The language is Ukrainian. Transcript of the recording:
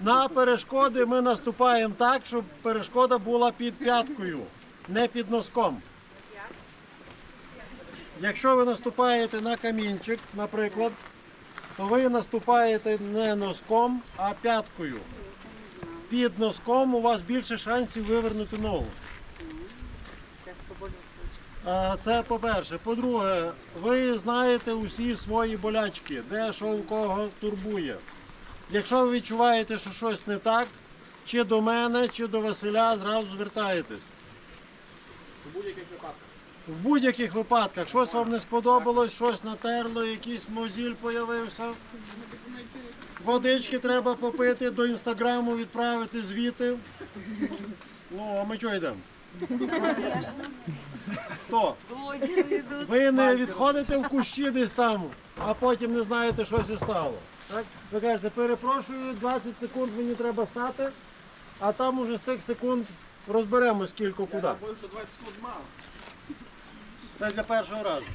На перешкоди ми наступаємо так, щоб перешкода була під п'яткою, не під носком. Якщо ви наступаєте на камінчик, наприклад, то ви наступаєте не носком, а п'яткою. Під носком у вас більше шансів вивернути ногу. Це по-перше. По-друге, ви знаєте усі свої болячки, де що у кого турбує. Якщо ви відчуваєте, що щось не так, чи до мене, чи до Василя, зразу звертаєтесь. У будь-яких випадках. В будь-яких випадках щось вам не сподобалось, щось натерло, якийсь мозіль появився. Водички треба попити, до інстаграму відправити звіти. Ну, а ми чого йдемо? Хто? Ви не відходите в кущі десь там, а потім не знаєте, що зі стало. Так? Ви кажете, перепрошую, 20 секунд мені треба стати, а там уже з тих секунд розберемо скільки Я куди. забув, що 20 секунд мало. Це для першого разу.